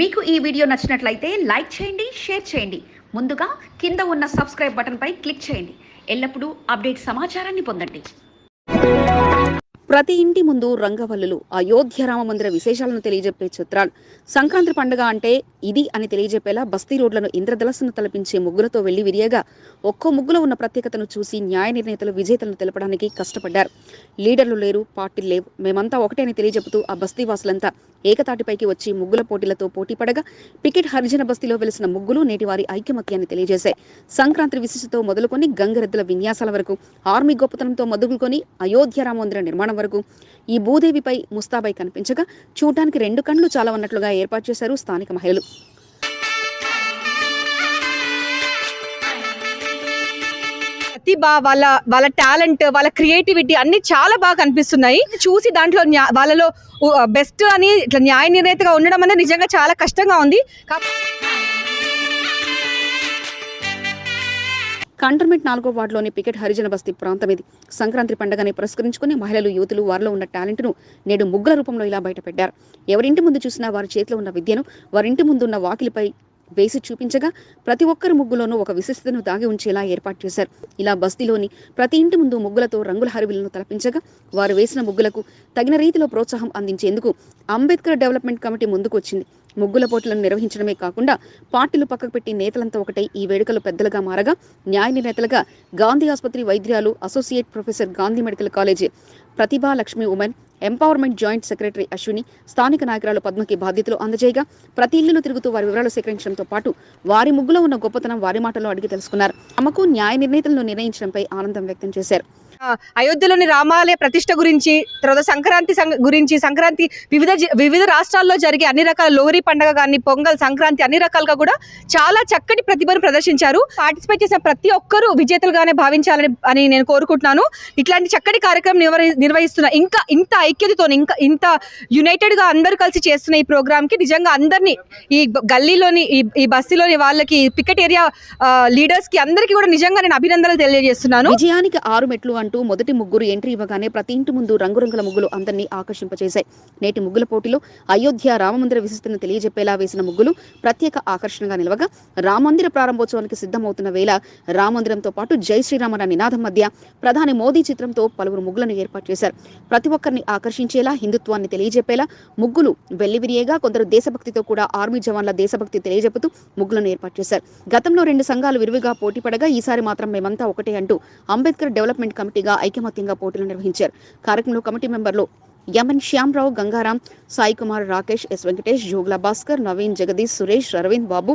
మీకు ఈ వీడియో నచ్చినట్లయితే లైక్ చేయండి షేర్ చేయండి. ముందుగా కింద ఉన్న సబ్స్క్రైబ్ బటన్పై క్లిక్ చేయండి. ఎల్లప్పుడూ అప్డేట్ సమాచారాన్ని పొందండి. ప్రతి ఇంటి ముందు రంగవల్లులు అయోధ్య రామ మందిర విశేషాలను తెలియజెప్పే చిత్రాలు. సంక్రాంతి పండుగ అంటే ఇది అని తెలియజెప్పేలా బస్తీ రోడ్లను ఇంద్రదలసను తలపించే ముగ్గులతో వెళ్ళి విరియగా ఒక్కో ముగ్గులో ఉన్న ప్రత్యేకతను చూసి న్యాయ నిర్ణేతలు విజేతలను తెలపడానికి కష్టపడ్డారు. లీడర్లు లేరు పార్టీలు లేవు. మేమంతా ఒకటే అని తెలియజెపుతూ ఆ బస్తీ వాసులంతా ఏకతాటిపైకి వచ్చి ముగ్గుల పోటీలతో పోటీ పడగా పికెట్ హరిజన బస్తీలో వెలిసిన ముగ్గులు నేటి వారి ఐక్యమత్యాన్ని తెలియజేశాయి. సంక్రాంతి విశిష్టతో మొదలుకొని గంగరెద్దుల విన్యాసాల వరకు ఆర్మీ గొప్పతనంతో మొదలుకొని అయోధ్య రామ మందిర నిర్మాణం వరకు ఈ భూదేవిపై ముస్తాబై కనిపించగా చూడటానికి రెండు కండ్లు చాలా ఉన్నట్లుగా ఏర్పాటు చేశారు స్థానిక మహిళలు. ప్రతిభ వాళ్ళ వాళ్ళ టాలెంట్ వాళ్ళ క్రియేటివిటీ అన్ని చాలా బాగా కనిపిస్తున్నాయి. చూసి దాంట్లో వాళ్ళలో బెస్ట్ అని ఇట్లా న్యాయ నిర్ణేతగా ఉండడం అనేది నిజంగా చాలా కష్టంగా ఉంది. కా- కంటోన్మెంట్ నాలుగో వార్డులోని పికెట్ హరిజన బస్తీ ప్రాంతం ఇది. సంక్రాంతి పండుగని పురస్కరించుకుని మహిళలు యువతులు వారిలో ఉన్న టాలెంట్ను నేడు ముగ్గుల రూపంలో ఇలా బయటపెట్టారు. ఎవరింటి ముందు చూసినా వారి చేతిలో ఉన్న విద్యను వారింటి ముందు ఉన్న వాకిలిపై వేసి చూపించగా ప్రతి ఒక్కరి ముగ్గులోనూ ఒక విశిష్టతను దాగి ఉంచేలా ఏర్పాటు చేశారు. ఇలా బస్తీలోని ప్రతి ఇంటి ముందు ముగ్గులతో రంగుల హరివిలను తలపించగా వారు వేసిన ముగ్గులకు తగిన రీతిలో ప్రోత్సాహం అందించేందుకు అంబేద్కర్ డెవలప్మెంట్ కమిటీ ముందుకు వచ్చింది ముగ్గుల పోటీలను నిర్వహించడమే కాకుండా పార్టీలు పక్కకు పెట్టి నేతలంతా ఒకటై ఈ వేడుకలు పెద్దలుగా మారగా న్యాయ నిర్ణేతలుగా గాంధీ ఆసుపత్రి వైద్యాలు associate professor Gandhi medical college Pratibha Lakshmi women empowerment joint secretary Ashwini స్థానిక నాయకురాలు పద్మకి బాధ్యతలు అందజేయగా ప్రతి ఇల్లులు తిరుగుతూ వారి వివరాలు సేకరించడంతో పాటు వారి ముగ్గులో ఉన్న గొప్పతనం వారి మాటల్లో అడిగి తెలుసుకున్నారు. తమకు న్యాయ నిర్ణేతలను నిర్ణయించడంపై ఆనందం వ్యక్తం చేశారు. అయోధ్యలోని రామాలయ ప్రతిష్ట గురించి తర్వాత సంక్రాంతి గురించి సంక్రాంతి వివిధ వివిధ రాష్ట్రాల్లో జరిగే అన్ని రకాల లోహరి పండుగ కానీ పొంగల్ సంక్రాంతి అన్ని రకాలుగా కూడా చాలా చక్కటి ప్రతిభను ప్రదర్శించారు. పార్టిసిపేట్ చేసిన ప్రతి ఒక్కరూ విజేతలుగానే భావించాలని అని నేను కోరుకుంటున్నాను. ఇట్లాంటి చక్కటి కార్యక్రమం నిర్వహి నిర్వహిస్తున్న ఇంకా ఇంత ఐక్యతతో ఇంకా ఇంత యునైటెడ్గా అందరూ కలిసి చేస్తున్న ఈ ప్రోగ్రామ్కి నిజంగా అందరినీ ఈ గల్లీలోని ఈ ఈ బస్సులోని వాళ్ళకి పికెట్ ఏరియా లీడర్స్కి అందరికీ కూడా నిజంగా నేను అభినందనలు తెలియజేస్తున్నాను. విజయానికి ఆరు మెట్లు అంటూ మొదటి ముగ్గురు ఎంట్రీ ఇవ్వగానే ప్రతి ఇంటి ముందు రంగురంగుల ముగ్గులు అందరినీ ఆకర్షింపచేశాయి. నేటి ముగ్గుల పోటీలో అయోధ్య రామమందిర విశిష్టతను తెలియజెప్పేలా వేసిన ముగ్గులు ప్రత్యేక ఆకర్షణగా నిలవగా రామమందిర ప్రారంభోత్సవానికి సిద్ధమవుతున్న వేళ రామమందిరంతో పాటు జై శ్రీరామ నినాదం మధ్య ప్రధాని మోదీ చిత్రంతో పలువురు ముగ్గులను ఏర్పాటు చేశారు. ప్రతి ఒక్కరిని ఆకర్షించేలా హిందుత్వాన్ని తెలియజెప్పేలా ముగ్గులు వెల్లివిరియేగా కొందరు దేశభక్తితో కూడా ఆర్మీ జవాన్ల దేశభక్తి తెలియజెప్పుతూ ముగ్గులను ఏర్పాటు చేశారు. గతంలో రెండు సంఘాలు విరివిగా పోటీ పడగా ఈసారి మాత్రం మేమంతా ఒకటే అంటూ అంబేద్కర్ డెవలప్మెంట్ కమిటీ కమిటీగా ఐకమత్యంగా పోటీలు నిర్వహించారు. కార్యక్రమంలో కమిటీ మెంబర్లు ఎంఎన్ శ్యామరావు గంగారాం సాయి కుమార్ రాకేష్ ఎస్ వెంకటేష్ జోగుల భాస్కర్ నవీన్ జగదీష్ సురేష్ అరవింద్ బాబు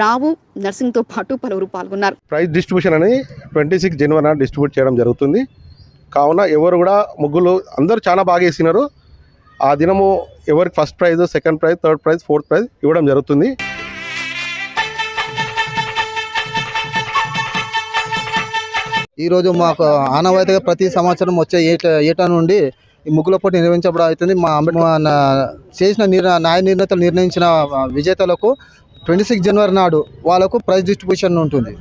రావు నర్సింగ్తో పాటు పలువురు పాల్గొన్నారు. ప్రైజ్ డిస్ట్రిబ్యూషన్ అని ట్వంటీ సిక్స్ జనవరి నాడు డిస్ట్రిబ్యూట్ చేయడం జరుగుతుంది. కావున ఎవరు కూడా ముగ్గులు అందరూ చాలా బాగా వేసినారు. ఆ దినము ఎవరికి first prize second prize third prize fourth prize ఇవ్వడం జరుగుతుంది. ఈరోజు మాకు ఆనవాయితీగా ప్రతి సంవత్సరం వచ్చే ఏట ఏటా నుండి ఈ ముగ్గుల పోటీ నిర్వహించబడి అవుతుంది. మా అంబేద్కర్ నా- చేసిన నిర్ న్యాయ నిర్ణేతలు నిర్ణయించిన విజేతలకు ట్వంటీ సిక్స్ జనవరి నాడు వాళ్ళకు ప్రైజ్ డిస్ట్రిబ్యూషన్ ఉంటుంది.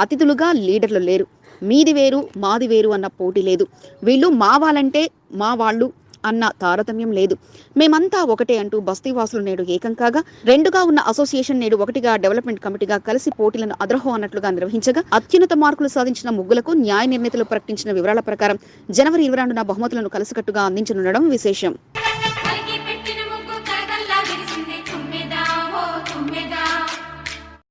అతిథులుగా లీడర్లు లేరు. మీది వేరు మాది వేరు అన్న పోటీ లేదు. వీళ్ళు మా వాళ్ళంటే మా వాళ్ళు అన్న తారతమ్యం లేదు. మేమంతా ఒకటే అంటూ బస్తీవాసులు నేడు ఏకం కాగా రెండుగా ఉన్న అసోసియేషన్ నేడు ఒకటిగా డెవలప్మెంట్ కమిటీగా కలిసి పోటీలను అద్రహో అన్నట్లుగా నిర్వహించగా అత్యున్నత మార్కులు సాధించిన ముగ్గులకు న్యాయ నిర్ణేతలు ప్రకటించిన వివరాల ప్రకారం జనవరి ఇరవై రెండున బహుమతులను కలిసికట్టుగా అందించనుండడం విశేషం.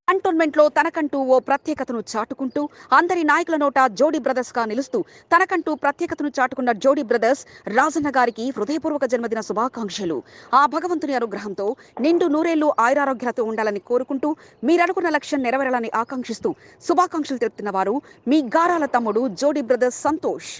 కంటోన్మెంట్లో తనకంటూ ఓ ప్రత్యేకతను చాటుకుంటూ అందరి నాయకుల నోట జోడీ బ్రదర్స్గా నిలుస్తూ తనకంటూ ప్రత్యేకతను చాటుకున్న జోడీ బ్రదర్స్ రాజన్న గారికి హృదయపూర్వక జన్మదిన శుభాకాంక్షలు. ఆ భగవంతుని అనుగ్రహంతో నిండు నూరేళ్ళు ఆయురారోగ్యాలతో ఉండాలని కోరుకుంటూ మీరనుకున్న లక్ష్యం నెరవేరాలని ఆకాంక్షిస్తూ శుభాకాంక్షలు తెలుపుతున్న వారు మీ గారాల తమ్ముడు జోడీ బ్రదర్స్ సంతోష్.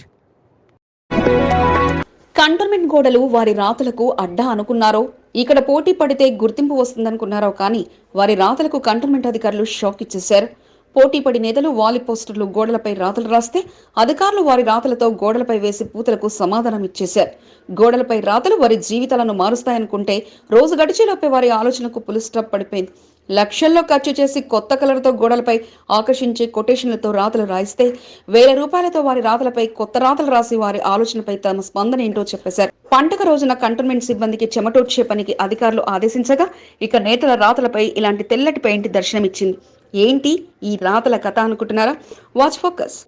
కంటోన్మెంట్ గోడలు వారి రాతలకు అడ్డా అనుకున్నారో ఇక్కడ పోటీ పడితే గుర్తింపు వస్తుందనుకున్నారో కానీ వారి రాతలకు కంటోన్మెంట్ అధికారులు షాక్ ఇచ్చేశారు. పోటీ పడి నేతలు వాలి పోస్టర్లు గోడలపై రాతలు రాస్తే అధికారులు వారి రాతలతో గోడలపై వేసి పూతలకు సమాధానం ఇచ్చేశారు. గోడలపై రాతలు వారి జీవితాలను మారుస్తాయనుకుంటే రోజు గడిచేలోపే వారి ఆలోచనకు పులి స్టాప్ పడిపోయింది. లక్షల్లో ఖర్చు చేసి కొత్త కలర్తో గోడలపై ఆకర్షించే కొటేషన్లతో రాతలు రాయిస్తే వేల రూపాయలతో వారి రాతలపై కొత్త రాతలు రాసి వారి ఆలోచనపై తమ స్పందన ఏంటో చెప్పేశారు. పండగ రోజున కంటోన్మెంట్ సిబ్బందికి చెమటోడ్చే పనికి అధికారులు ఆదేశించగా ఇక నేతల రాతలపై ఇలాంటి తెల్లటి పెయింట్ దర్శనమిచ్చింది. ఏంటి ఈ రాతల కథ అనుకుంటున్నారా? వాచ్ ఫోకస్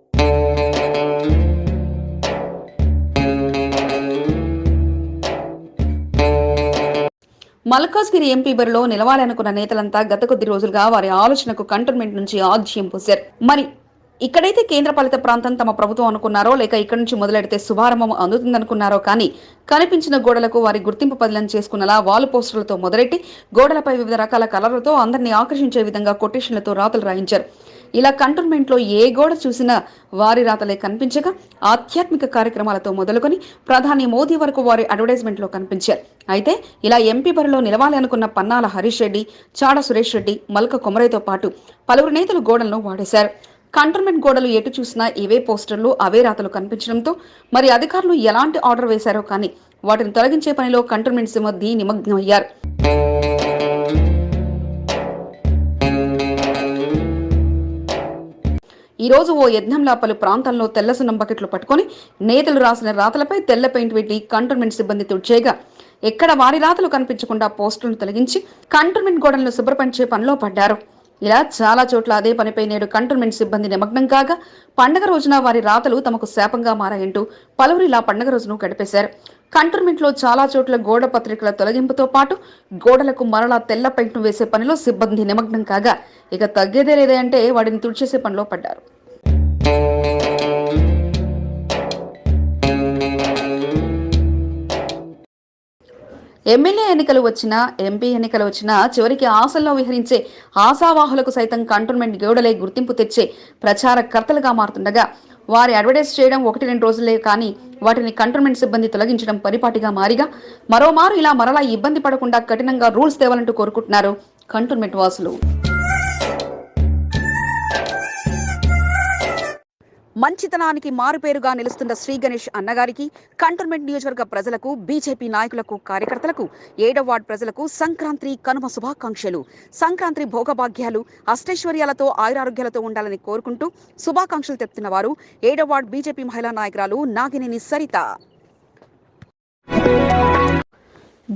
మల్కాజ్గిరి ఎంపీ బరిలో నిలవాలనుకున్న నేతలంతా గత కొద్ది రోజులుగా వారి ఆలోచనకు కంటోన్మెంట్ నుంచి ఆజ్యం పోశారు. మరి ఇక్కడైతే కేంద్ర పాలిత ప్రాంతం తమ ప్రభుత్వం అనుకున్నారో లేక ఇక్కడి నుంచి మొదలెడితే శుభారంభం అందుతుందనుకున్నారో కానీ కనిపించిన గోడలకు వారి గుర్తింపు పదిలం చేసుకున్నలా వాల్ పోస్టర్లతో మొదలెట్టి గోడలపై వివిధ రకాల కలర్లతో అందరినీ ఆకర్షించే విధంగా కొటేషన్లతో రాతలు రాయించారు. ఇలా కంటోన్మెంట్లో ఏ గోడ చూసినా వారి రాతలే కనిపించగా ఆధ్యాత్మిక కార్యక్రమాలతో మొదలుకొని ప్రధాని మోదీ వరకు వారి అడ్వర్టైజ్మెంట్లో కనిపించారు. అయితే ఇలా ఎంపీ బరిలో నిలవాలి అనుకున్న పన్నాల హరీష్ రెడ్డి చాడ సురేష్ రెడ్డి మల్క కొమరయ్యతో పాటు పలువురు నేతలు గోడలను వాడేశారు. కంటోన్మెంట్ గోడలు ఎటు చూసినా ఇవే పోస్టర్లు అవే రాతలు కనిపించడంతో మరి అధికారులు ఎలాంటి ఆర్డర్ వేశారో కానీ వాటిని తొలగించే పనిలో కంటోన్మెంట్ సిబ్బంది నిమగ్నమయ్యారు ఈ రోజు ఓ యజ్ఞంలా పలు ప్రాంతాల్లో తెల్ల సున్నం బకెట్లు పట్టుకొని నేతలు రాసిన రాతలపై తెల్ల పెయింట్ పెట్టి కంటోన్మెంట్ సిబ్బంది తుడిచేయగా ఎక్కడ వారి రాతలు కనిపించకుండా పోస్టులను తొలగించి కంటోన్మెంట్ గోడలను శుభ్రపరిచే పనిలో పడ్డారు. ఇలా చాలా చోట్ల అదే పనిపై నేడు కంటోన్మెంట్ సిబ్బంది నిమగ్నం కాగా పండగ రోజున వారి రాతలు తమకు శాపంగా మారాయంటూ పలువురు ఇలా పండగ రోజును గడిపేశారు. కంటోన్మెంట్లో చాలా చోట్ల గోడ పత్రికల తొలగింపుతో పాటు గోడలకు మరలా తెల్ల పెయింట్ను వేసే పనిలో సిబ్బంది నిమగ్నం కాగా ఇక తగ్గేదే లేదే అంటే వాటిని తుడిచేసే పనిలో పడ్డారు. ఎమ్మెల్యే ఎన్నికలు వచ్చినా ఎంపీ ఎన్నికలు వచ్చినా చివరికి ఆశల్లో విహరించే ఆశావాహులకు సైతం కంటోన్మెంట్ గోడలే గుర్తింపు తెచ్చే ప్రచారకర్తలుగా మారుతుండగా వారి అడ్వర్టైజ్ చేయడం ఒకటి రెండు రోజులే కానీ వాటిని కంటోన్మెంట్ సిబ్బంది తొలగించడం పరిపాటిగా మారిగా మరోమారు ఇలా మరలా ఇబ్బంది పడకుండా కఠినంగా రూల్స్ తేవాలంటూ కోరుకుంటున్నారు కంటోన్మెంట్ వాసులు. మంచితనానికి మారుపేరుగా నిలుస్తున్న శ్రీ గణేష్ అన్నగారికి కంటోన్మెంట్ నియోజకవర్గ ప్రజలకు బీజేపీ నాయకులకు కార్యకర్తలకు ఏడవ వార్డు ప్రజలకు సంక్రాంతి కనుమ శుభాకాంక్షలు. సంక్రాంతి భోగభాగ్యాలు అష్టైశ్వర్యాలతో ఆయురారోగ్యాలతో ఉండాలని కోరుకుంటూ శుభాకాంక్షలు తెలుపుతున్న వారు ఏడవ వార్డు బీజేపీ మహిళా నాయకురాలు నాగినేని సరిత.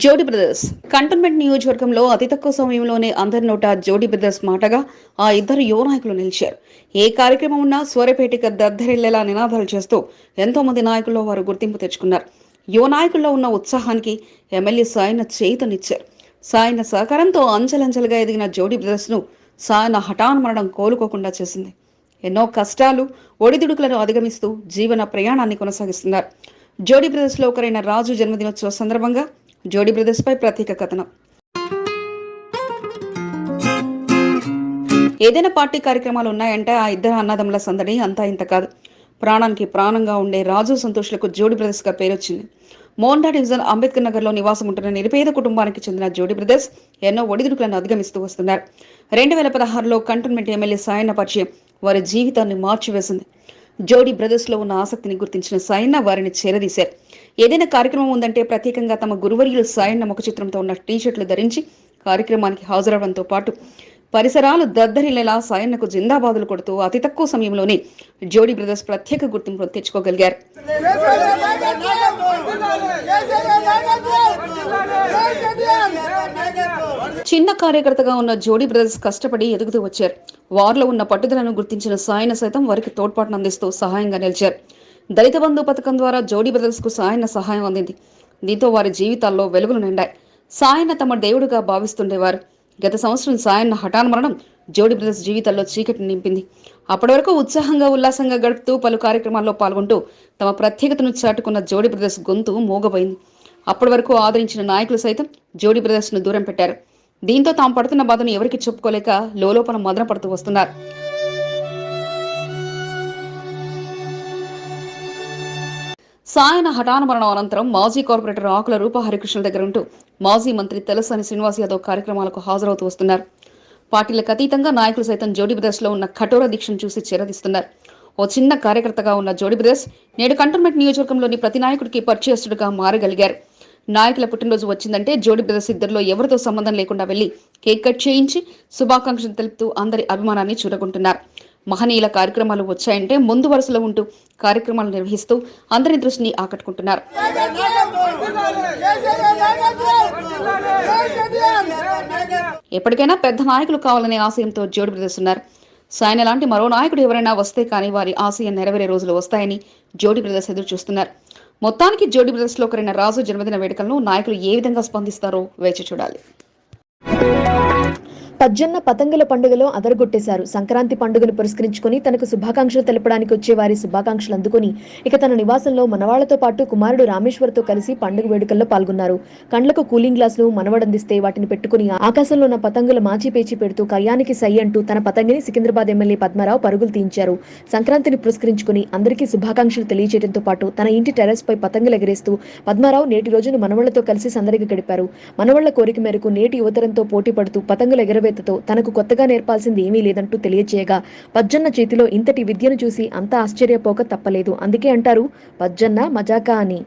జోడి బ్రదర్స్ కంటోన్మెంట్ నియోజకవర్గంలో అతి తక్కువ సమయంలోనే అందరి నోట జోడి బ్రదర్స్ మాటగా ఆ ఇద్దరు యువ నాయకులు నిలిచారు. ఏ కార్యక్రమం ఉన్నా స్వరపేటిక దద్దరిల్లేలా నినాదాలు చేస్తూ ఎంతో మంది నాయకుల్లో వారు గుర్తింపు తెచ్చుకున్నారు. యువ నాయకుల్లో ఉన్న ఉత్సాహానికి ఎమ్మెల్యే సాయన చేయుతనిచ్చారు. సాయన సహకారంతో అంచెలంచెలుగా ఎదిగిన జోడి బ్రదర్స్ను సాయన హఠాన్ మరణం కోలుకోకుండా చేసింది. ఎన్నో కష్టాలు ఒడిదుడుకులను అధిగమిస్తూ జీవన ప్రయాణాన్ని కొనసాగిస్తున్నారు. జోడీ బ్రదర్స్లో ఒకరైన రాజు జన్మదినోత్సవ సందర్భంగా జోడీ బ్రదర్స్ పై ప్రత్యేక కథనం. ఏదైనా పార్టీ కార్యక్రమాలు ఉన్నాయంటే ఆ ఇద్దరు అన్నదమ్ముల సందడి అంతా ఇంత కాదు. ప్రాణానికి ప్రాణంగా ఉండే రాజు సంతోష్లకు జోడి బ్రదర్స్గా పేరొచ్చింది. మోండా డివిజన్ అంబేద్కర్ నగర్లో నివాసం ఉంటున్న నిరుపేద కుటుంబానికి చెందిన జోడి బ్రదర్స్ ఎన్నో ఒడిదుడుకులను అధిగమిస్తూ వస్తున్నారు. రెండు వేల పదహారులో కంటోన్మెంట్ ఎమ్మెల్యే సాయన్న పరిచయం వారి జీవితాన్ని మార్చివేసింది. జోడి బ్రదర్స్లో ఉన్న ఆసక్తిని గుర్తించిన సాయన్న వారిని చేరదీశారు. ఏదైనా కార్యక్రమం ఉందంటే ప్రత్యేకంగా తమ గురువర్యులు సాయన్న ముఖ చిత్రంతో ఉన్న టీషర్ట్లు ధరించి కార్యక్రమానికి హాజరవడంతో పాటు పరిసరాలు దద్దరిల్లేలా సాయన్నకు జిందాబాదులు కొడుతూ అతి తక్కువ సమయంలోనే జోడీ బ్రదర్స్ ప్రత్యేక గుర్తింపు తెచ్చుకోగలిగారు. చిన్న కార్యకర్తగా ఉన్న జోడీ బ్రదర్స్ కష్టపడి ఎదుగుతూ వచ్చారు. వారిలో ఉన్న పట్టుదలను గుర్తించిన సాయన సైతం వారికి తోడ్పాటును అందిస్తూ సహాయంగా నిలిచారు. దళిత బంధు పథకం ద్వారా జోడీ బ్రదర్స్కు సాయన సహాయం అందింది. దీంతో వారి జీవితాల్లో వెలుగులు నిండాయి. సాయన్న తమ దేవుడుగా భావిస్తుండేవారు. గత సంవత్సరం సాయన్న హఠాన్ మరణం జోడి బ్రదర్స్ జీవితాల్లో చీకటిని నింపింది. అప్పటి వరకు ఉత్సాహంగా ఉల్లాసంగా గడుపుతూ పలు కార్యక్రమాల్లో పాల్గొంటూ తమ ప్రత్యేకతను చాటుకున్న జోడి బ్రదర్స్ గొంతు మూగబోయింది. అప్పటి వరకు ఆదరించిన నాయకులు సైతం జోడి బ్రదర్స్ను దూరం పెట్టారు. దీంతో తాము పడుతున్న బాధను ఎవరికి చెప్పుకోలేక లోపల మదన పడుతూ వస్తున్నారు. సాయన హఠాన మరణం అనంతరం మాజీ కార్పొరేటర్ ఆకుల రూప హరికృష్ణ దగ్గర ఉంటూ మాజీ మంత్రి తెలసాని శ్రీనివాస్ యాదవ్ కార్యక్రమాలకు హాజరవుతూ వస్తున్నారు. పార్టీలకు అతీతంగా నాయకులు సైతం జోడీ బ్రదర్స్లో ఉన్న కఠోర దీక్షను చూసి చేరదీస్తున్నారు. ఓ చిన్న కార్యకర్తగా ఉన్న జోడీ బ్రదర్స్ నేడు కంటోన్మెంట్ నియోజకవర్గంలోని ప్రతి నాయకుడికి పరిచయస్తుడిగా మారగలిగారు. నాయకుల పుట్టినరోజు వచ్చిందంటే జోడి బ్రదర్స్ ఇద్దరిలో ఎవరితో సంబంధం లేకుండా వెళ్ళి కేక్ కట్ చేయించి శుభాకాంక్షలు తెలుపుతూ అందరి అభిమానాన్ని చూడకుంటున్నారు మహనీయుల కార్యక్రమాలు వచ్చాయంటే ముందు వరుసలో ఉంటూ కార్యక్రమాలు నిర్వహిస్తూ అందరి దృష్టిని ఆకట్టుకుంటున్నారు. ఎప్పటికైనా పెద్ద నాయకులు కావాలనే ఆశయంతో జోడి ప్రదర్శిస్తున్నారు. ఉన్నారు సాయన లాంటి మరో నాయకుడు ఎవరైనా వస్తే కానీ వారి ఆశయం నెరవేరే రోజులు వస్తాయని జోడి బ్రదర్స్ ఎదురు చూస్తున్నారు. మొత్తానికి జోడి బ్రదర్స్లో ఒకరైన రాజు జన్మదిన వేడుకలను నాయకులు ఏ విధంగా స్పందిస్తారో వేచి చూడాలి. పజ్జన్న పతంగుల పండుగలో అదరగొట్టేశారు. సంక్రాంతి పండుగను పురస్కరించుకుని తనకు శుభాకాంక్షలు తెలపడానికి వచ్చే వారి శుభాకాంక్షలు అందుకుని ఇక తన నివాసంలో మనవాళ్ళతో పాటు కుమారుడు రామేశ్వర్తో కలిసి పండుగ వేడుకల్లో పాల్గొన్నారు. కండ్లకు కూలింగ్ గ్లాసులు మనవడందిస్తే వాటిని పెట్టుకుని ఆకాశంలో ఉన్న పతంగుల మాచిపేచి పెడుతూ కయ్యానికి సై అంటూ తన పతంగిని సికింద్రాబాద్ ఎమ్మెల్యే పద్మారావు పరుగులు తీయించారు. సంక్రాంతిని పురస్కరించుకుని అందరికీ శుభాకాంక్షలు తెలియజేయడంతో పాటు తన ఇంటి టెర్రస్ పై పతంగులు ఎగరేస్తూ పద్మారావు నేటి రోజును మనవళ్ళతో కలిసి సందడిగా గడిపారు. మనవళ్ళ కోరిక మేరకు నేటి యువతరంతో పోటీ పడుతూ పతంగుల ఎగరవేతతో తనకు కొత్తగా నేర్పాల్సింది ఏమీ లేదంటూ తెలియజేయగా పజ్జన్న చేతిలో ఇంతటి విద్యను చూసి అంతా ఆశ్చర్యపోక తప్పలేదు. అందుకే అంటారు పజ్జన్న మజాకా అని.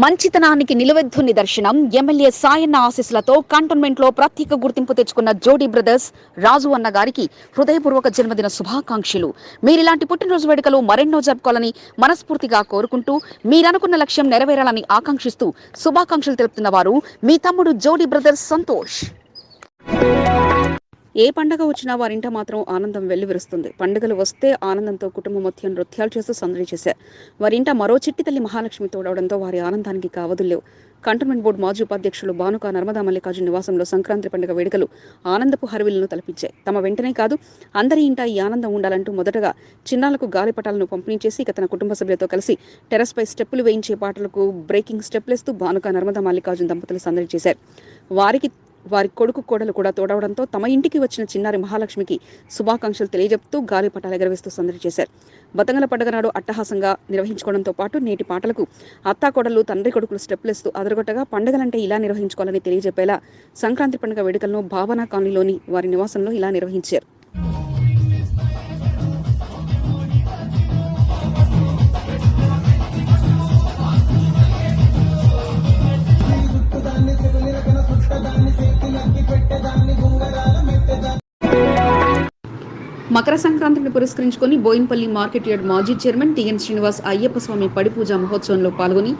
మంచితనానికి నిలువెద్దు నిదర్శనం ఎమ్మెల్యే సాయన్న ఆశీస్సులతో కంటోన్మెంట్లో ప్రత్యేక గుర్తింపు తెచ్చుకున్న జోడీ బ్రదర్స్ రాజు అన్న గారికి హృదయపూర్వక జన్మదిన శుభాకాంక్షలు. మీరిలాంటి పుట్టినరోజు వేడుకలు మరెన్నో జరుపుకోవాలని మనస్ఫూర్తిగా కోరుకుంటూ మీరనుకున్న లక్ష్యం నెరవేరాలని ఆకాంక్షిస్తూ శుభాకాంక్షలు తెలుపుతున్న వారు మీ తమ్ముడు జోడీ బ్రదర్స్ సంతోష్. ఏ పండగ వచ్చినా వారింట మాత్రం ఆనందం వెల్లివిరుస్తుంది. పండుగలు వస్తే ఆనందంతో కుటుంబం మొత్తం నృత్యాలు చేస్తూ సందడి చేశారు. వారింట మరో చిట్టి తల్లి మహాలక్ష్మి తోడవడంతో వారి ఆనందానికి కావదులేవు కంటోన్మెంట్ బోర్డు మాజీ ఉపాధ్యక్షులు భానుక నర్మదా మల్లికార్జున నివాసంలో సంక్రాంతి పండుగ వేడుకలు ఆనందపు హరవిలను తలపించాయి. తమ వెంటనే కాదు అందరి ఇంట ఈ ఆనందం ఉండాలంటూ మొదటగా చిన్నాలకు గాలిపటాలను పంపిణీ చేసి ఇక తన కుటుంబ సభ్యులతో కలిసి టెర్రస్ పై స్టెప్పులు వేయించే పాటలకు బ్రేకింగ్ స్టెప్లేస్తూ భానుక నర్మదా మల్లికార్జున దంపతులు సందడి చేశారు. వారికి వారి కొడుకు కోడలు కూడా తోడవడంతో తమ ఇంటికి వచ్చిన చిన్నారి మహాలక్ష్మికి శుభాకాంక్షలు తెలియజెప్తూ గాలిపటాలు ఎగరవేస్తూ సందడి చేశారు. బతంగల పండుగ నాడు అట్టహాసంగా నిర్వహించుకోవడంతో పాటు నేటి పాటలకు అత్తాకోడలు తండ్రి కొడుకులు స్టెప్లేస్తూ అదరగొట్టగా పండుగలంటే ఇలా నిర్వహించుకోవాలని తెలియజెప్పేలా సంక్రాంతి పండుగ వేడుకలను భావన కాలనీలోని వారి నివాసంలో ఇలా నిర్వహించారు. మకర సంక్రాంతిని పురస్కరించుకొని బోయిన్పల్లి మార్కెట్ యార్డ్ మాజీ చైర్మన్ టిఎన్ శ్రీనివాస్ అయ్యప్ప స్వామి పడిపూజ మహోత్సవంలో పాల్గొని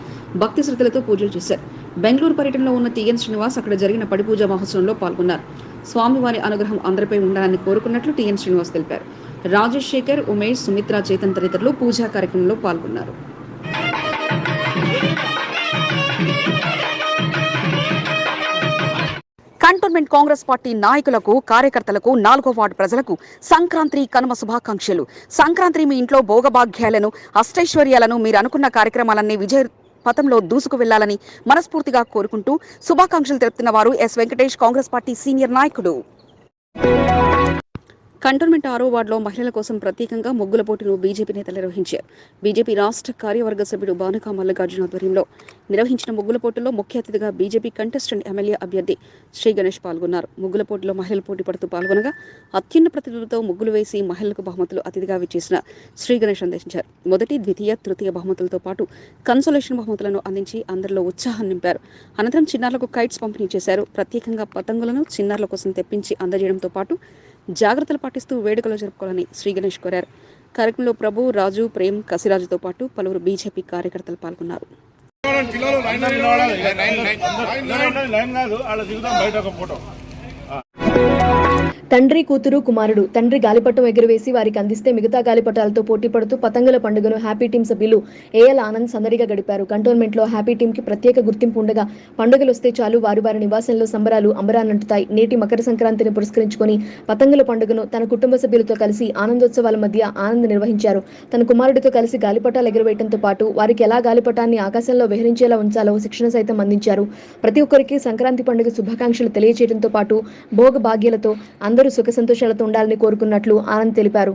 భక్తి శ్రద్ధలతో పూజలు చేశారు. బెంగళూరు పర్యటనలో ఉన్న టిఎన్ శ్రీనివాస్ అక్కడ జరిగిన పడిపూజ మహోత్సవంలో పాల్గొన్నారు. స్వామివారి అనుగ్రహం అందరిపై ఉండాలని కోరుకున్నట్లు టిఎన్ శ్రీనివాస్ తెలిపారు. రాజశేఖర్ ఉమేష్ సుమిత్ర చేతన్ తదితరులు పూజా కార్యక్రమంలో పాల్గొన్నారు. కంటోన్మెంట్ కాంగ్రెస్ పార్టీ నాయకులకు కార్యకర్తలకు నాలుగో వార్డు ప్రజలకు సంక్రాంతి కనుమ శుభాకాంక్షలు. సంక్రాంతి మీ ఇంట్లో భోగభాగ్యాలను అష్టైశ్వర్యాలను మీరు అనుకున్న కార్యక్రమాలన్నీ విజయ పథంలో దూసుకు వెళ్ళాలని మనస్ఫూర్తిగా కోరుకుంటూ శుభాకాంక్షలు తెలుపుతున్న వారు S Venkatesh Congress party senior నాయకుడు. కంటోన్మెంట్ ఆరో వార్డులో మహిళల కోసం ప్రత్యేకంగా ముగ్గుల పోటీను బీజేపీ నేతలు నిర్వహించారు. బీజేపీ రాష్ట్ర కార్యవర్గ సభ్యుడు భానుకా మల్లికార్జున ఆధ్వర్యంలో నిర్వహించిన ముగ్గుల పోటీలో ముఖ్య అతిథిగా బీజేపీ కంటెస్టెంట్ ఎమ్మెల్యే అభ్యర్థి శ్రీ గణేష్ పాల్గొన్నారు. ముగ్గుల పోటీలో మహిళలు పోటీ పడుతూ పాల్గొనగా అత్యున్న ప్రతిభతో ముగ్గులు వేసి మహిళలకు బహుమతులు అతిథిగా విచ్చేసిన శ్రీ గణేష్ అందించారు. మొదటి ద్వితీయ తృతీయ బహుమతులతో పాటు కన్సోలేషన్ బహుమతులను అందించి అందరిలో ఉత్సాహం నింపారు. అనంతరం చిన్నారులకు కైట్స్ పంపిణీ చేశారు. ప్రత్యేకంగా పతంగులను చిన్నారుల కోసం తెప్పించి అందజేయడంతో పాటు జాగ్రత్తలు పాటిస్తూ వేడుకలు జరుపుకోవాలని శ్రీ గణేష్ కోరారు కార్యక్రమంలో ప్రభు రాజు ప్రేమ్ కసిరాజుతో పాటు పలువురు బీజేపీ కార్యకర్తలు పాల్గొన్నారు లైన్ కాదు బయట ఒక ఫోటో తండ్రి కూతురు కుమారుడు. తండ్రి గాలిపటం ఎగురవేసి వారికి అందిస్తే మిగతా గాలిపటాలతో పోటీ పడుతూ పతంగుల పండుగను హ్యాపీ టీం సభ్యులు ఏఎల్ ఆనంద్ సందడిగా గడిపారు. కంటోన్మెంట్లో హ్యాపీ టీం కి ప్రత్యేక గుర్తింపు ఉండగా పండుగలు వస్తే చాలు వారు వారి నివాసంలో సంబరాలు అంబరానంటుతాయి నేటి మకర సంక్రాంతిని పురస్కరించుకొని పతంగుల పండుగను తన కుటుంబ సభ్యులతో కలిసి ఆనందోత్సవాల మధ్య ఆనంద్ నిర్వహించారు. తన కుమారుడితో కలిసి గాలిపటాలు ఎగురవేయడంతో పాటు వారికి ఎలా గాలిపటాన్ని ఆకాశంలో విహరించేలా ఉంచాలో శిక్షణ సైతం అందించారు. ప్రతి ఒక్కరికి సంక్రాంతి పండుగ శుభాకాంక్షలు తెలియజేయడంతో పాటు భోగ భాగ్యాలతో అందరూ సుఖ సంతోషాలతో ఉండాలని కోరుకున్నట్లు ఆనంద్ తెలిపారు.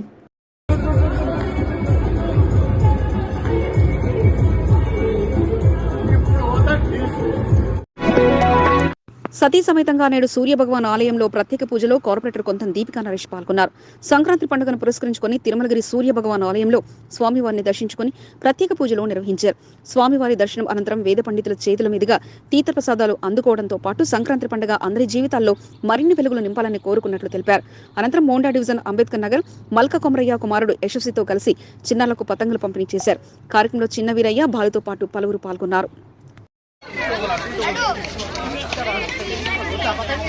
సతీ సమేతంగా నేడు సూర్య భగవాన్ ఆలయంలో ప్రత్యేక పూజలో కార్పొరేటర్ కొంత దీపికా నరేష్ పాల్గొన్నారు. సంక్రాంతి పండుగను పురస్కరించుకొని తిరుమలగిరి సూర్య భగవాన్ ఆలయంలో స్వామివారిని దర్శించుకొని ప్రత్యేక పూజలు నిర్వహించారు. స్వామివారి దర్శనం అనంతరం వేద పండితుల చేతుల మీదుగా తీర్థప్రసాదాలు అందుకోవడంతో పాటు సంక్రాంతి పండుగ అందరి జీవితాల్లో మరిన్ని వెలుగులు నింపాలని కోరుకున్నట్లు తెలిపారు. అనంతరం మోండా డివిజన్ అంబేద్కర్ నగర్ మల్క కొమరయ్య కుమారుడు యశస్వితో కలిసి చిన్నారులకు పతంగులు పంపిణీ చేశారు. కార్యక్రమంలో చిన్న వీరయ్య బాలుతో పాటు పలువురు పాల్గొన్నారు. Aku tadi.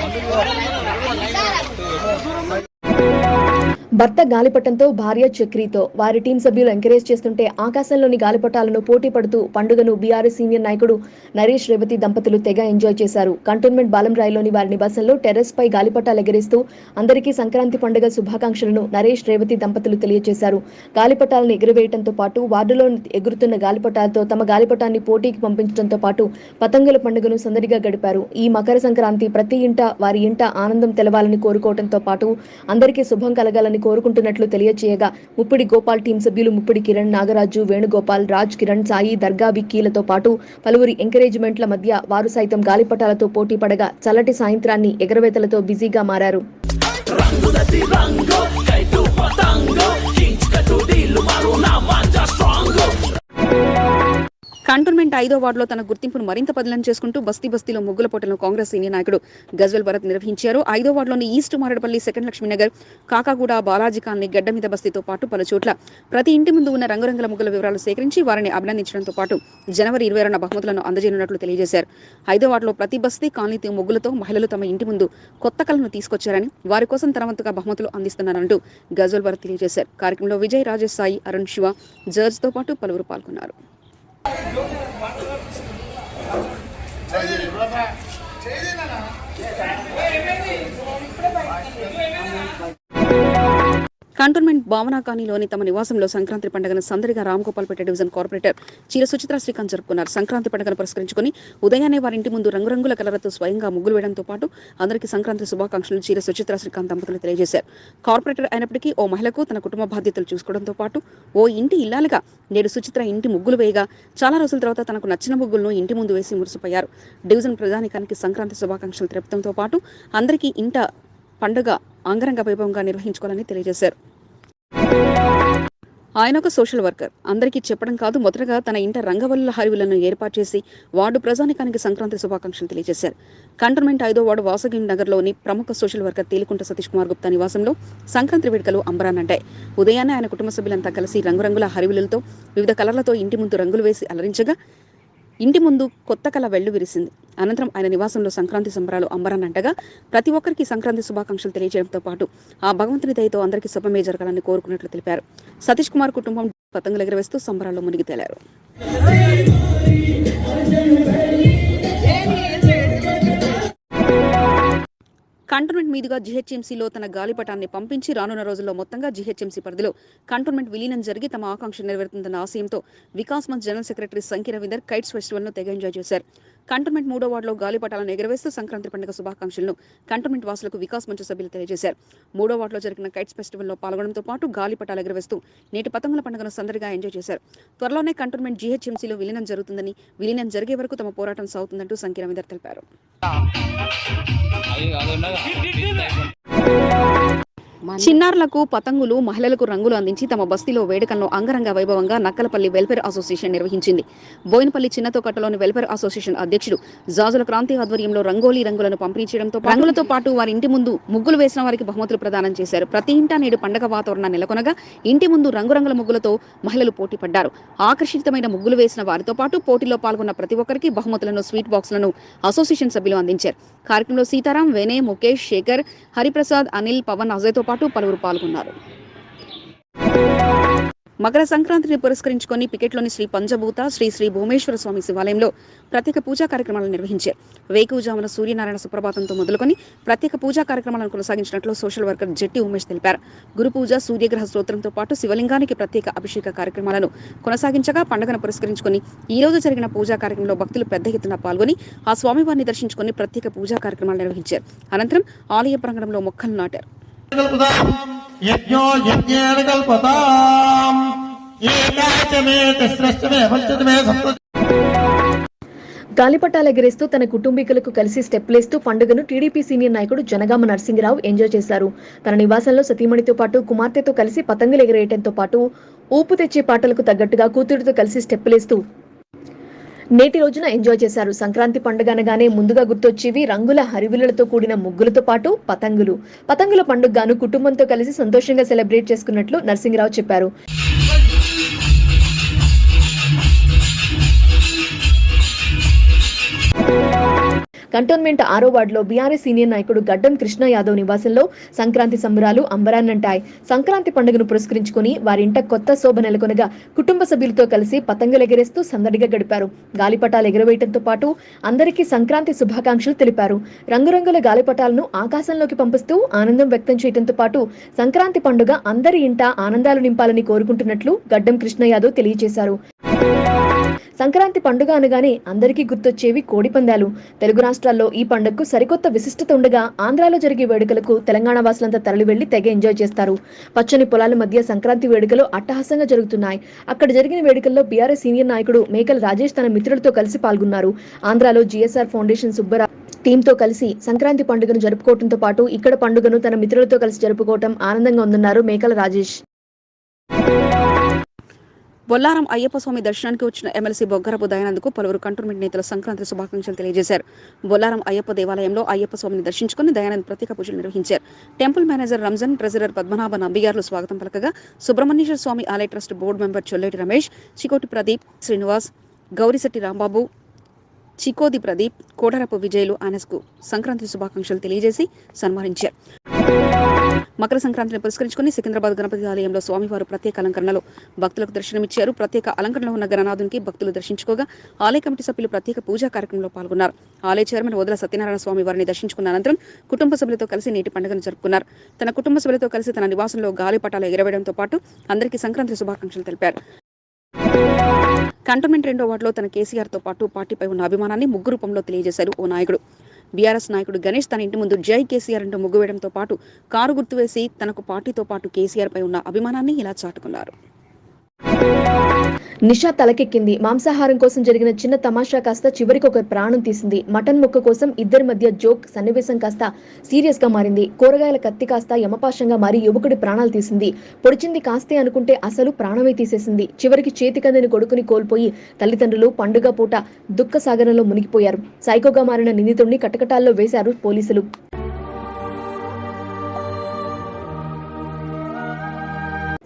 భర్త గాలిపటంతో భార్య చక్రీతో వారి టీం సభ్యులు ఎంకరేజ్ చేస్తుంటే ఆకాశంలోని గాలిపటాలను పోటీ పడుతూ పండుగను బీఆర్ఎస్ సీనియర్ నాయకుడు నరేష్ రేవతి దంపతులు తెగ ఎంజాయ్ చేశారు. కంటోన్మెంట్ బాలంరాయిలోని వారి నివాసంలో టెర్రస్ పై గాలిపటాలు ఎగరేస్తూ అందరికీ సంక్రాంతి పండుగ శుభాకాంక్షలను నరేష్ రేవతి దంపతులు తెలియజేశారు. గాలిపటాలను ఎగురవేయడంతో పాటు వార్డులో ఎగురుతున్న గాలిపటాలతో తమ గాలిపటాన్ని పోటీకి పంపించడంతో పాటు పతంగుల పండుగను సందడిగా గడిపారు. ఈ మకర సంక్రాంతి ప్రతి ఇంట వారి ఇంట ఆనందం తెలవాలని కోరుకోవడంతో పాటు అందరికీ శుభం కలగాలని కోరుకుంటున్నట్లు తెలియజేయగా ముప్పిడి గోపాల్ టీం సభ్యులు ముప్పిడి కిరణ్ నాగరాజు వేణుగోపాల్ రాజ్ కిరణ్ సాయి దర్గా విక్కీలతో పాటు పలువురి ఎంకరేజ్మెంట్ల మధ్య వారు సైతం గాలిపటాలతో పోటీ పడగా చల్లటి సాయంత్రాన్ని ఎగరవేతలతో బిజీగా మారారు. కంటోన్మెంట్ ఐదో వార్డులో తన గుర్తింపును మరింత పదిలం చేసుకుంటూ బస్తీ బస్తీలో ముగ్గుల పోటలను కాంగ్రెస్ సీనియర్ నాయకుడు గజ్వల్ భరత్ నిర్వహించారు. ఐదో వార్డులోని east Maredpally second Lakshminagar Kakaguda Balaji colony గడ్డ మీద బస్తీతో పాటు పలు చోట్ల ప్రతి ఇంటి ముందు ఉన్న రంగురంగుల ముగ్గుల వివరాలు సేకరించి వారిని అభినందించడంతో పాటు జనవరి ఇరవై రెండు బహుమతులను అందజేయనున్నట్లు తెలియజేశారు. ఐదో వార్డులో ప్రతి బస్తీ కాలనీ ముగ్గులతో మహిళలు తమ ఇంటి ముందు కొత్త కళను తీసుకొచ్చారని వారి కోసం తనవంతుగా బహుమతులు అందిస్తున్నారంటూ గజ్వల్ భరత్ తెలియజేశారు. కార్యక్రమంలో విజయ్ రాజేష్ సాయి అరుణ్ శివ జర్జ్తో పాటు పలువురు పాల్గొన్నారు. Giống. కంటోన్మెంట్ భావనా కాలనీలోని తమ నివాసంలో సంక్రాంతి పండుగను సందడిగా రామ్గోపాల్పేట డివిజన్ కార్పొరేటర్ చీర సుచిత్ర శ్రీకాంత్ జరుపుకున్నారు. సంక్రాంతి పండుగను పురస్కరించుకుని ఉదయాన్నే వారి ఇంటి ముందు రంగురంగుల కలర్లతో స్వయంగా ముగ్గులు వేయడంతో పాటు అందరికీ సంక్రాంతి శుభాకాంక్షలు చీర సుచిత్ర శ్రీకాంత్ దంపతులు తెలియజేశారు. కార్పొరేటర్ అయినప్పటికీ ఓ మహిళకు తన కుటుంబ బాధ్యతలు చూసుకోవడంతో పాటు ఓ ఇంటి ఇల్లాలుగా నేడు సుచిత్ర ఇంటి ముగ్గులు వేయగా చాలా రోజుల తర్వాత తనకు నచ్చిన ముగ్గులను ఇంటి ముందు వేసి మురిసిపోయారు. డివిజన్ ప్రజానికానికి సంక్రాంతి శుభాకాంక్షలు తెలుపడంతో పాటు అందరికీ ఇంట పండుగ అంగరంగ వైభవంగా నిర్వహించుకోవాలని తెలియజేశారు. ఆయన ఒక సోషల్ వర్కర్. అందరికీ చెప్పడం కాదు మొదటగా తన ఇంట రంగవల్లుల హరివులను ఏర్పాటు చేసి వార్డు ప్రజానికానికి సంక్రాంతి శుభాకాంక్షలు తెలియజేశారు. కంటోన్మెంట్ ఐదో వార్డు వాసగిం నగర్లోని ప్రముఖ సోషల్ వర్కర్ తేలికుంట సతీష్ కుమార్ గుప్తా నివాసంలో సంక్రాంతి వేడుకలు అంబరానంటాయి ఉదయాన్నే ఆయన కుటుంబ సభ్యులంతా కలిసి రంగురంగుల హరివులతో వివిధ కలర్లతో ఇంటి ముందు రంగులు వేసి అలరించగా ఇంటి ముందు కొత్త కళ వెళ్ళు విరిసింది. అనంతరం ఆయన నివాసంలో సంక్రాంతి సంబరాలు అంబరానంటగా ప్రతి ఒక్కరికి సంక్రాంతి శుభాకాంక్షలు తెలియజేయడంతో పాటు ఆ భగవంతుని దయతో అందరికీ శుభమే జరగాలని కోరుకున్నట్లు తెలిపారు. సతీష్ కుమార్ కుటుంబం పతంగులు ఎగరవేస్తూ సంబరాల్లో మునిగి తేలారు. కంటోన్మెంట్ మీదుగా జీహెచ్ఎంసీలో తన గాలిపటాన్ని పంపించి రానున్న రోజుల్లో మొత్తంగా జీహెచ్ఎంసీ పరిధిలో కంటోన్మెంట్ విలీనం జరిగి తమ ఆకాంక్ష నెరవేరుతుందన్న ఆశయంతో వికాస్ మంచ్ జనరల్ సెక్రటరీ సంఖ్య రవీందర్ కైట్స్ ఫెస్టివల్ను తెగ ఎంజాయ్ చేశారు. కంటోన్మెంట్ మూడో వార్డులో గాలిపటాలను ఎగరవేస్తూ సంక్రాంతి పండుగ శుభాకాంక్షలను కంటోన్మెంట్ వాసులకు వికాస్ మంచు సభ్యులు తెలియజేశారు. మూడో వార్డులో జరిగిన కైట్స్ ఫెస్టివల్లో పాల్గొనడంతో పాటు గాలిపటాలు ఎగరవేస్తూ నేటి పతంగుల పండుగను సందడిగా ఎంజాయ్ చేశారు. త్వరలోనే కంటోన్మెంట్ జీహెచ్ఎంసీలో విలీనం జరుగుతుందని విలీనం జరిగే వరకు తమ పోరాటం సాగుతుందంటూ సంఖ్య రవీందర్ తెలిపారు. చిన్నారులకు పతంగులు మహిళలకు రంగులు అందించి తమ బస్తీలో వేడుకలను అంగరంగ వైభవంగా నక్కలపల్లి వెల్ఫేర్ అసోసియేషన్ నిర్వహించింది. బోయినపల్లి చిన్నతోకట్టలోని వెల్ఫేర్ అసోసియేషన్ అధ్యక్షుడు జాజుల క్రాంతి ఆధ్వర్యంలో రంగోలీ రంగులను పంపిణీ చేయడంతో రంగులతో పాటు వారి ఇంటి ముందు ముగ్గులు వేసిన వారికి బహుమతులు ప్రదానం చేశారు. ప్రతి ఇంటా నేడు పండగ వాతావరణం నెలకొనగా ఇంటి ముందు రంగురంగుల ముగ్గులతో మహిళలు పోటీ పడ్డారు ఆకర్షితమైన ముగ్గులు వేసిన వారితో పాటు పోటీలో పాల్గొన్న ప్రతి ఒక్కరికి బహుమతులను స్వీట్ బాక్సులను అసోసియేషన్ సభ్యులు అందించారు. కార్యక్రమంలో సీతారాం వేనే ముఖేష్ శేఖర్ హరిప్రసాద్ అనిల్ పవన్ అజయ్తో పాటు పలువురు పాల్గొన్నారు. మకర సంక్రాంతిని పురస్కరించుకొని పికెట్లోని శ్రీ పంచభూత శ్రీ శ్రీ భూమేశ్వర స్వామి శివాలయంలో ప్రత్యేక పూజా కార్యక్రమాలు నిర్వహించారు. వేకుజామున సూర్యనారాయణ సుప్రభాతంతో మొదలుకొని ప్రత్యేక పూజా కార్యక్రమాలను కొనసాగించినట్లు సోషల్ వర్కర్ జట్టి ఉమేష్ తెలిపారు. గురు పూజ సూర్యగ్రహ స్తోత్రంతో పాటు శివలింగానికి ప్రత్యేక అభిషేక కార్యక్రమాలను కొనసాగించగా పండుగను పురస్కరించుకొని ఈ రోజు జరిగిన పూజా కార్యక్రమంలో భక్తులు పెద్ద ఎత్తున పాల్గొని ఆ స్వామివారిని దర్శించుకొని ప్రత్యేక పూజా కార్యక్రమాలు నిర్వహించారు. అనంతరం ఆలయ ప్రాంగణంలో మొక్కలు నాటారు. యజ్ఞో యజ్ఞేన కల్పతాం సప్త గాలిపటాలు ఎగిరేస్తూ తన కుటుంబీకులకు కలిసి స్టెప్లేస్తూ పండుగను టీడీపీ సీనియర్ నాయకుడు జనగామ నరసింహరావు ఎంజాయ్ చేశారు. తన నివాసంలో సతీమణితో పాటు కుమార్తెతో కలిసి పతంగులు ఎగిరేయటంతో పాటు ఊపు తెచ్చే పాటలకు తగ్గట్టుగా కూతురితో కలిసి స్టెప్పులేస్తూ నేటి రోజున ఎంజాయ్ చేశారు. సంక్రాంతి పండుగ అనగానే ముందుగా గుర్తొచ్చేవి రంగుల హరివిలలతో కూడిన ముగ్గులతో పాటు పతంగులు. పతంగుల పండుగను కుటుంబంతో కలిసి సంతోషంగా సెలబ్రేట్ చేసుకున్నట్లు నరసింహరావు చెప్పారు. కంటోన్మెంట్ ఆరో వార్డులో బీఆర్ఎస్ సీనియర్ నాయకుడు గడ్డం కృష్ణ యాదవ్ నివాసంలో సంక్రాంతి సంబరాలు అంబరాన్నంటాయి. సంక్రాంతి పండుగను పురస్కరించుకుని వారింట కొత్త శోభ నెలకొనగా కుటుంబ సభ్యులతో కలిసి పతంగులు ఎగరేస్తూ సందడిగా గడిపారు. గాలిపటాలు ఎగరవేయడంతో పాటు అందరికీ సంక్రాంతి శుభాకాంక్షలు తెలిపారు. రంగురంగుల గాలిపటాలను ఆకాశంలోకి పంపిస్తూ ఆనందం వ్యక్తం చేయడంతో పాటు సంక్రాంతి పండుగ అందరి ఇంట ఆనందాలు నింపాలని కోరుకుంటున్నట్లు గడ్డం కృష్ణ యాదవ్ తెలియజేశారు. సంక్రాంతి పండుగ అనగానే అందరికీ గుర్తొచ్చేవి కోడిపందాలు తెలుగు రాష్ట్రాల్లో ఈ పండుగకు సరికొత్త విశిష్టత ఉండగా ఆంధ్రాలో జరిగే వేడుకలకు తెలంగాణ వాసులంతా తరలి వెళ్ళి తెగ ఎంజాయ్ చేస్తారు. పచ్చని పొలాల మధ్య సంక్రాంతి వేడుకలు అట్టహాసంగా జరుగుతున్నాయి. అక్కడ జరిగిన వేడుకల్లో బీఆర్ఎస్ సీనియర్ నాయకుడు మేకల రాజేష్ తన మిత్రులతో కలిసి పాల్గొన్నారు. ఆంధ్రాలో జీఎస్ఆర్ ఫౌండేషన్ సుబ్బరా టీంతో కలిసి సంక్రాంతి పండుగను జరుపుకోవడంతో పాటు ఇక్కడ పండుగను తన మిత్రులతో కలిసి జరుపుకోవటం ఆనందంగా ఉందన్నారు మేకల రాజేష్. బొల్లారం అయ్యప్ప స్వామి దర్శనానికి వచ్చిన ఎమ్మెల్సీ బొగ్గరపు దయానంద్కు పలువురు కంటోన్మెంట్ నేతలు సంక్రాంతి శుభాకాంక్షలు తెలియజేశారు. బొల్లారం అయ్యప్ప దేవాలయంలో అయ్యప్ప స్వామిని దర్శించుకుని దయానంద్ ప్రత్యేక పూజలు నిర్వహించారు. Temple manager Ranjan treasurer Padmanabha నంబిగారులు స్వాగతం పలకగా సుబ్రహ్మణ్యేశ్వర స్వామి ఆలయ trust board member Cholleti Ramesh Chikoti Pradeep Srinivas Gourisetti Rambabu Chikodi Pradeep Kotarapu విజయులు ఆయనకు సంక్రాంతి శుభాకాంక్షలు తెలియజేసి సన్మానించారు. మకర సంక్రాంతిని పురస్కరించుకుని సికింద్రాబాద్ గణపతి ఆలయంలో స్వామివారు ప్రత్యేక అలంకరణలో భక్తులకు దర్శనమిచ్చారు. ప్రత్యేక అలంకరణలో ఉన్న గణనాథునికి భక్తులు దర్శించుకోగా ఆలయ కమిటీ సభ్యులు ప్రత్యేక పూజా కార్యక్రమంలో పాల్గొన్నారు. ఆలయ చైర్మన్ వదల సత్యనారాయణ స్వామి వారిని దర్శించుకున్న అనంతరం కుటుంబ సభ్యులతో కలిసి నేటి పండుగను జరుపుకున్నారు. తన కుటుంబ సభ్యులతో కలిసి తన నివాసంలో గాలిపటాలు ఎగరవేయడంతో పాటు అందరికీ సంక్రాంతి శుభాకాంక్షలు తెలిపారు. కంటోన్మెంట్ రెండో వార్డులో తన కేసీఆర్తో పాటు పార్టీపై ఉన్న అభిమానాన్ని ముగ్గు రూపంలో తెలియజేశారు ఓ నాయకుడు. బీఆర్ఎస్ నాయకుడు గణేష్ తన ఇంటి ముందు జై కేసీఆర్ అంటూ ముగ్గు వేయడంతో పాటు కారు గుర్తు వేసి తనకు పార్టీతో పాటు కేసీఆర్ పై ఉన్న అభిమానాన్ని ఇలా చాటుకున్నారు. నిషా తలకెక్కింది. మాంసాహారం కోసం జరిగిన చిన్న తమాషా కాస్త చివరికి ఒక ప్రాణం తీసింది. మటన్ ముక్క కోసం ఇద్దరి మధ్య జోక్ సన్నివేశం కాస్త సీరియస్గా మారింది. కూరగాయల కత్తి కాస్త యమపాశంగా మారి యువకుడి ప్రాణాలు తీసింది. పొడిచింది కాస్తే అనుకుంటే అసలు ప్రాణమే తీసేసింది. చివరికి చేతికందని కొడుకుని కోల్పోయి తల్లిదండ్రులు పండుగ పూట దుఃఖ సాగరంలో మునిగిపోయారు. సైకోగా మారిన నిందితుడిని కటకటాల్లో వేశారు పోలీసులు.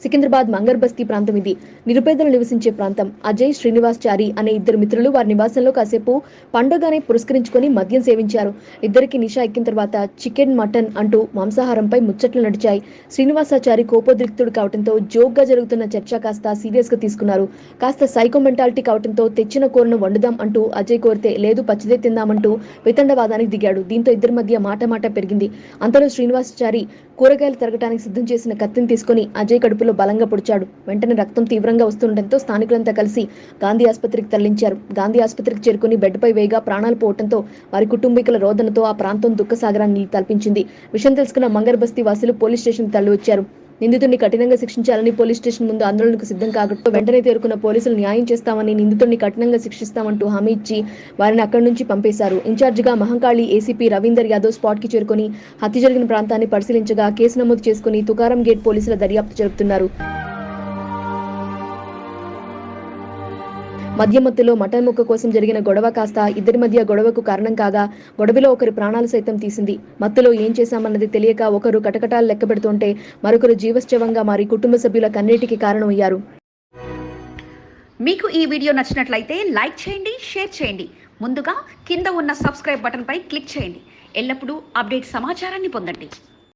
సికింద్రాబాద్ మంగర్ బస్తీ ప్రాంతం ఇది. నిరుపేదలు నివసించే ప్రాంతం. అజయ్ శ్రీనివాస్ చారి అనే ఇద్దరు మిత్రులు వారి నివాసంలో కాసేపు పండుగని పురస్కరించుకొని మద్యం సేవించారు. ఇద్దరికి నిషా ఎక్కిన తర్వాత చికెన్ మటన్ అంటూ మాంసాహారంపై ముచ్చట్లు నడిచాయి. శ్రీనివాసాచారి కోపోద్రిక్తుడు కావడంతో జోక్గా జరుగుతున్న చర్చ కాస్త సీరియస్గా తీసుకున్నారు. కాస్త సైకో మెంటాలిటీ కావడంతో తెచ్చిన కూరను వండుదాం అంటూ అజయ్ కోరితే లేదు పచ్చిదే తిందామంటూ వితండవాదానికి దిగాడు. దీంతో ఇద్దరి మధ్య మాట మాట పెరిగింది. అంతలో శ్రీనివాసాచారి కూరగాయలు తరగటానికి సిద్ధం చేసిన కత్తిని తీసుకుని అజయ్ కడుపులో బలంగా పొడిచాడు. వెంటనే రక్తం తీవ్రంగా వస్తుండటంతో స్థానికులంతా కలిసి గాంధీ ఆసుపత్రికి తరలించారు. గాంధీ ఆసుపత్రికి చేరుకుని బెడ్పై వేగా ప్రాణాలు పోవడంతో వారి కుటుంబీకుల రోదనతో ఆ ప్రాంతం దుఃఖసాగరాన్ని తలపించింది. విషయం తెలుసుకున్న మంగర్ బస్తీ వాసులు పోలీస్ స్టేషన్ తరలి వచ్చారు నిందితుడిని కఠినంగా శిక్షించాలని పోలీస్ స్టేషన్ ముందు ఆందోళనకు సిద్ధం కాకుండా వెంటనే తేరుకున్న పోలీసులు న్యాయం చేస్తామని నిందితుడిని కఠినంగా శిక్షిస్తామంటూ హామీ ఇచ్చి వారిని అక్కడి నుంచి పంపేశారు. ఇన్ఛార్జిగా మహంకాళి ఏసీపీ రవీందర్ యాదవ్ స్పాట్కి చేరుకుని హత్య జరిగిన ప్రాంతాన్ని పరిశీలించగా కేసు నమోదు చేసుకుని తుకారం గేట్ పోలీసుల దర్యాప్తు జరుపుతున్నారు. మధ్య మత్తులో మటన్ ముక్క కోసం జరిగిన గొడవ కాస్త ఇద్దరి మధ్య గొడవకు కారణం కాగా గొడవలో ఒకరి ప్రాణాలు సైతం తీసింది. మత్తులో ఏం చేశామన్నది తెలియక ఒకరు కటకటాలు లెక్క పెడుతుంటే మరొకరు జీవశ్చవంగా మారి కుటుంబ సభ్యుల కన్నీటికి కారణమయ్యారు. మీకు ఈ వీడియో నచ్చినట్లయితే లైక్ చేయండి షేర్ చేయండి. ముందుగా కింద ఉన్న సబ్స్క్రైబ్ బటన్పై క్లిక్ చేయండి. ఎల్లప్పుడూ అప్డేట్ సమాచారాన్ని పొందండి.